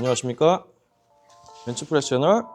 안녕하십니까? 벤츠프레스 채널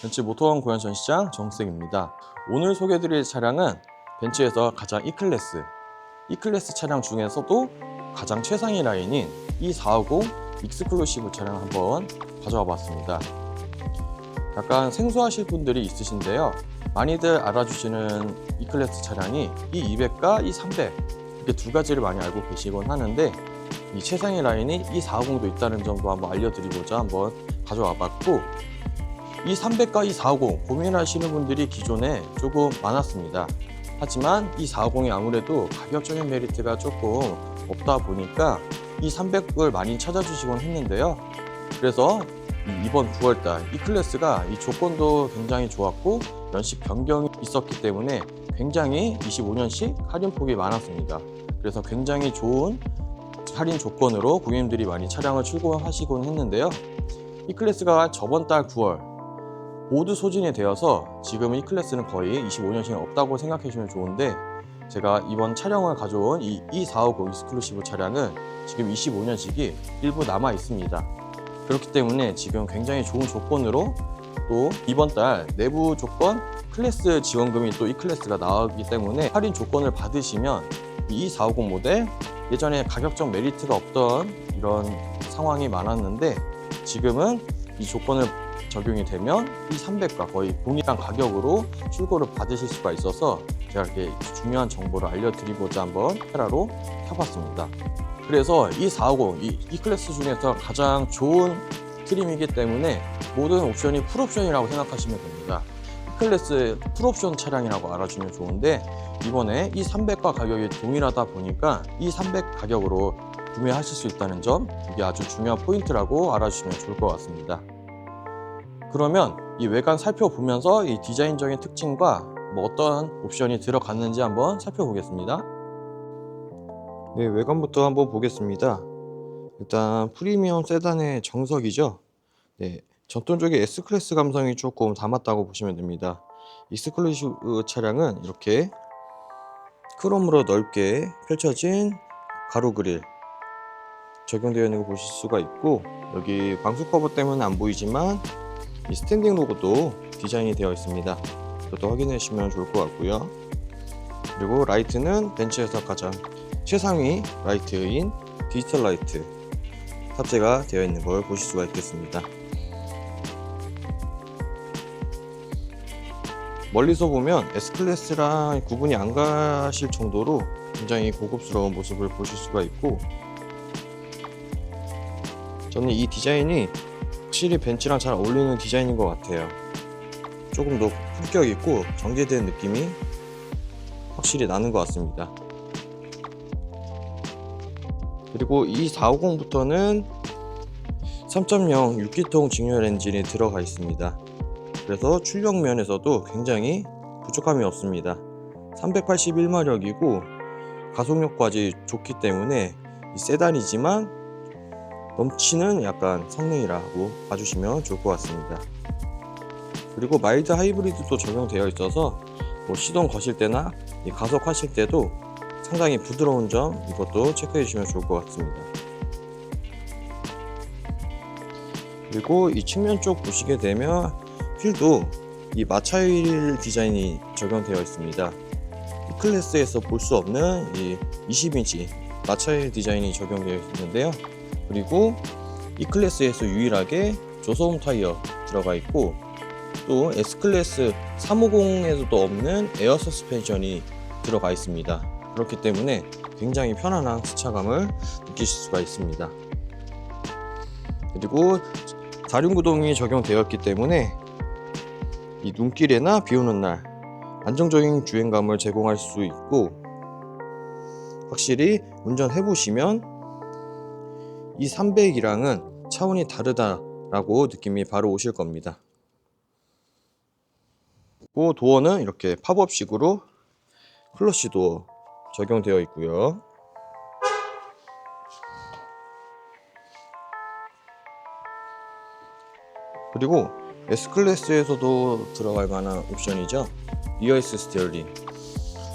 벤츠 모터원 고현 전시장 정승입니다. 오늘 소개해드릴 차량은 벤츠에서 가장 E클래스 E클래스 차량 중에서도 가장 최상위 라인인 E450 익스클루시브 차량 한번 가져와 봤습니다. 약간 생소하실 분들이 있으신데요. 많이들 알아주시는 E클래스 차량이 E200과 E300 이렇게 두 가지를 많이 알고 계시곤 하는데 이 최상위 라인이 E450도 있다는 점도 한번 알려드리고자 한번 가져와 봤고 E300과 E450 고민하시는 분들이 기존에 조금 많았습니다. 하지만 E450이 아무래도 가격적인 메리트가 조금 없다 보니까 E300을 많이 찾아주시곤 했는데요. 그래서 이 이번 9월달 이 클래스가 이 조건도 굉장히 좋았고 연식 변경이 있었기 때문에 굉장히 25년씩 할인폭이 많았습니다. 그래서 굉장히 좋은 할인 조건으로 고객님들이 많이 차량을 출고하시곤 했는데요. 이 클래스가 저번 달 9월 모두 소진이 되어서 지금 이 클래스는 거의 25년씩 없다고 생각해 주시면 좋은데 제가 이번 차량을 가져온 이 E450 익스클루시브 차량은 지금 25년씩이 일부 남아 있습니다. 그렇기 때문에 지금 굉장히 좋은 조건으로 또 이번 달 내부 조건 클래스 지원금이 또 이 클래스가 나오기 때문에 할인 조건을 받으시면 이 E450 모델 예전에 가격적 메리트가 없던 이런 상황이 많았는데 지금은 이 조건을 적용이 되면 이 300과 거의 동일한 가격으로 출고를 받으실 수가 있어서 제가 이렇게 중요한 정보를 알려드리고자 한번 테라로 켜봤습니다. 그래서 이 450, 이, 이 클래스 중에서 가장 좋은 트림이기 때문에 모든 옵션이 풀옵션이라고 생각하시면 됩니다. 이 클래스 풀옵션 차량이라고 알아주면 좋은데 이번에 이 300과 가격이 동일하다 보니까 이 300 가격으로 구매하실 수 있다는 점 이게 아주 중요한 포인트라고 알아주시면 좋을 것 같습니다. 그러면 이 외관 살펴보면서 이 디자인적인 특징과 뭐 어떤 옵션이 들어갔는지 한번 살펴보겠습니다. 네, 외관부터 한번 보겠습니다. 일단 프리미엄 세단의 정석이죠. 네, 전통적인 S클래스 감성이 조금 담았다고 보시면 됩니다. 익스클루시브 차량은 이렇게 크롬으로 넓게 펼쳐진 가로 그릴 적용되어 있는 거 보실 수가 있고 여기 방수 커버 때문에 안 보이지만 이 스탠딩 로고도 디자인이 되어 있습니다. 이것도 확인해 주시면 좋을 것 같고요. 그리고 라이트는 벤츠에서 가장 최상위 라이트인 디지털 라이트 탑재가 되어 있는 걸 보실 수가 있겠습니다. 멀리서 보면 S클래스랑 구분이 안 가실 정도로 굉장히 고급스러운 모습을 보실 수가 있고 저는 이 디자인이 확실히 벤츠랑 잘 어울리는 디자인인 것 같아요. 조금 더 품격 있고 정제된 느낌이 확실히 나는 것 같습니다. 그리고 이 450부터는 3.0 6기통 직렬 엔진이 들어가 있습니다 그래서 출력 면에서도 굉장히 부족함이 없습니다. 381마력이고 가속력까지 좋기 때문에 이 세단이지만 넘치는 약간 성능이라고 봐주시면 좋을 것 같습니다. 그리고 마일드 하이브리드도 적용되어 있어서 뭐 시동 거실 때나 이 가속하실 때도 상당히 부드러운 점 이것도 체크해 주시면 좋을 것 같습니다. 그리고 이 측면 쪽 보시게 되면 휠도 이 마차휠 디자인이 적용되어 있습니다. 이 클래스에서 볼 수 없는 이 20인치 마차휠 디자인이 적용되어 있는데요. 그리고 이 클래스에서 유일하게 조소음 타이어 들어가 있고 또 S 클래스 350에서도 없는 에어 서스펜션이 들어가 있습니다. 그렇기 때문에 굉장히 편안한 승차감을 느끼실 수가 있습니다. 그리고 사륜구동이 적용되었기 때문에 이 눈길에나 비 오는 날 안정적인 주행감을 제공할 수 있고 확실히 운전해 보시면 이 300이랑은 차원이 다르다라고 느낌이 바로 오실 겁니다. 그리고 도어는 이렇게 팝업식으로 클러시 도어 적용되어 있고요. 그리고 S클래스에서도 들어갈 만한 옵션이죠. 리어스 스티어링.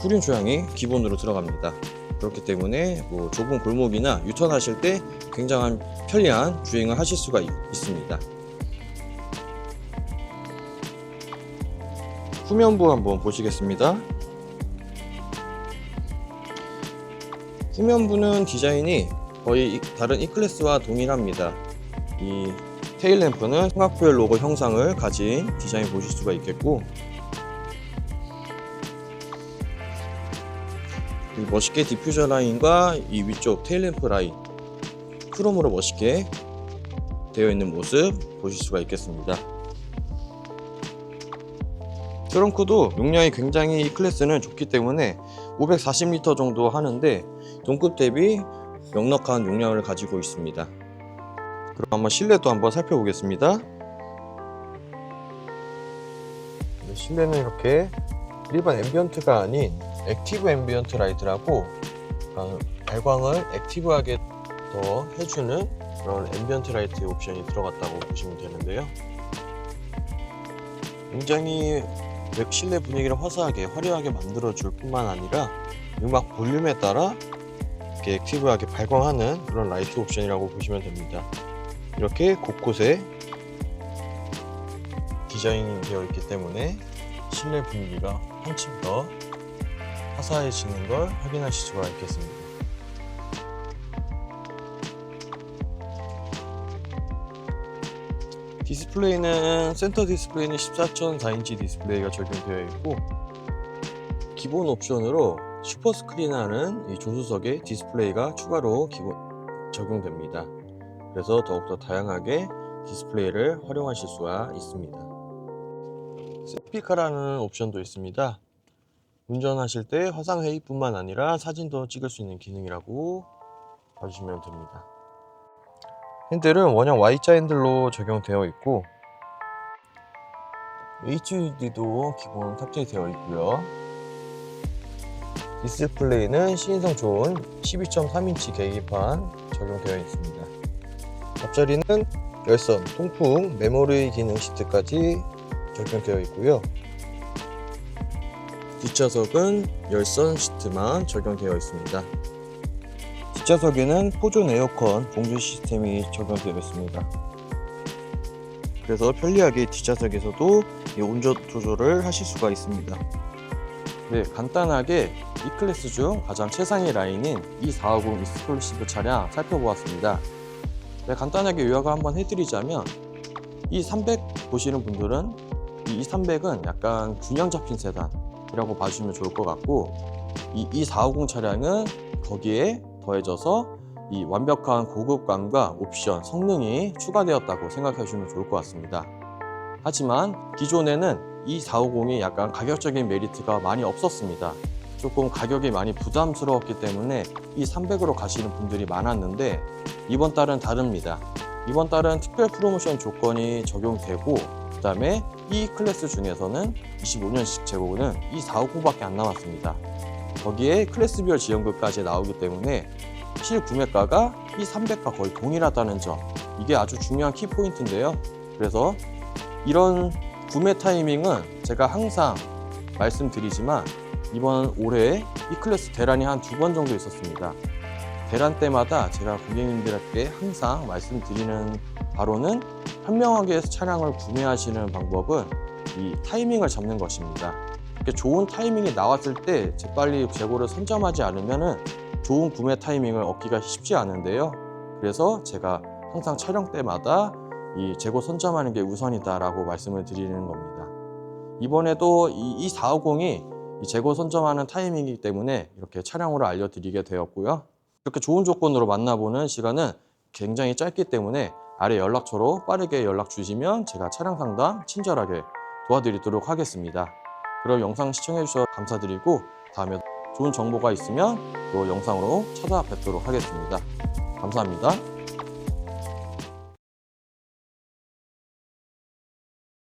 후륜 조향이 기본으로 들어갑니다. 그렇기 때문에 뭐 좁은 골목이나 유턴하실 때 굉장한 편리한 주행을 하실 수가 있, 있습니다. 후면부 한번 보시겠습니다. 후면부는 디자인이 거의 이- 다른 E클래스와 동일합니다. 이 테일 램프는 승합부열 로고 형상을 가진 디자인 보실 수가 있겠고 이 멋있게 디퓨저 라인과 이 위쪽 테일 램프 라인 크롬으로 멋있게 되어 있는 모습 보실 수가 있겠습니다. 트렁크도 용량이 굉장히 이 클래스는 좋기 때문에 540리터 정도 하는데 동급 대비 넉넉한 용량을 가지고 있습니다. 그럼 한번 실내도 한번 살펴보겠습니다. 네, 실내는 이렇게 일반 앰비언트가 아닌 액티브 앰비언트 라이트라고 아, 발광을 액티브하게 더 해주는 그런 앰비언트 라이트 옵션이 들어갔다고 보시면 되는데요. 굉장히 웹 실내 분위기를 화사하게 화려하게 만들어줄 뿐만 아니라 음악 볼륨에 따라 이렇게 액티브하게 발광하는 그런 라이트 옵션이라고 보시면 됩니다. 이렇게 곳곳에 디자인이 되어 있기 때문에 실내 분위기가 한층 더 화사해지는 걸 확인하실 수가 있겠습니다. 디스플레이는 센터 디스플레이는 14.4인치 디스플레이가 적용되어 있고 기본 옵션으로 슈퍼 스크린하는 이 조수석에 디스플레이가 추가로 기본 적용됩니다. 그래서 더욱더 다양하게 디스플레이를 활용하실 수가 있습니다. 스피카라는 옵션도 있습니다. 운전하실 때 화상 회의뿐만 아니라 사진도 찍을 수 있는 기능이라고 봐주시면 됩니다. 핸들은 원형 Y자 핸들로 적용되어 있고 HUD도 기본 탑재되어 있고요. 디스플레이는 시인성 좋은 12.3인치 계기판 적용되어 있습니다. 앞자리는 열선, 통풍, 메모리 기능 시트까지 적용되어 있고요. 뒷좌석은 열선 시트만 적용되어 있습니다. 뒷좌석에는 포존 에어컨 공조 시스템이 적용되어 있습니다. 그래서 편리하게 뒷좌석에서도 이 온도 조절을 하실 수가 있습니다. 네, 간단하게 E 클래스 중 가장 최상위 라인인 E450 익스클루시브 차량 살펴보았습니다. 네, 간단하게 요약을 한번 해드리자면 E300 보시는 분들은 이 E300은 약간 균형 잡힌 세단이라고 봐주시면 좋을 것 같고 이 E450 차량은 거기에 더해져서 이 완벽한 고급감과 옵션, 성능이 추가되었다고 생각해 주시면 좋을 것 같습니다. 하지만 기존에는 이 450이 약간 가격적인 메리트가 많이 없었습니다. 조금 가격이 많이 부담스러웠기 때문에 이 300으로 가시는 분들이 많았는데 이번 달은 다릅니다. 이번 달은 특별 프로모션 조건이 적용되고 그 다음에 이 클래스 중에서는 25년식 재고는 이 450밖에 안 남았습니다. 거기에 클래스별 지원금까지 나오기 때문에 실 구매가가 이 300과 거의 동일하다는 점 이게 아주 중요한 키포인트인데요. 그래서 이런 구매 타이밍은 제가 항상 말씀드리지만 이번 올해 이 클래스 대란이 한 두 번 정도 있었습니다. 대란 때마다 제가 고객님들께 항상 말씀드리는 바로는 현명하게 차량을 구매하시는 방법은 이 타이밍을 잡는 것입니다. 좋은 타이밍이 나왔을 때 재빨리 재고를 선점하지 않으면은 좋은 구매 타이밍을 얻기가 쉽지 않은데요. 그래서 제가 항상 촬영 때마다 이 재고 선점하는 게 우선이다라고 말씀을 드리는 겁니다. 이번에도 이 450이 이 재고 선점하는 타이밍이기 때문에 이렇게 차량으로 알려드리게 되었고요. 이렇게 좋은 조건으로 만나보는 시간은 굉장히 짧기 때문에 아래 연락처로 빠르게 연락 주시면 제가 차량 상담 친절하게 도와드리도록 하겠습니다. 그럼 영상 시청해 주셔서 감사드리고 다음에 좋은 정보가 있으면 또 영상으로 찾아뵙도록 하겠습니다. 감사합니다.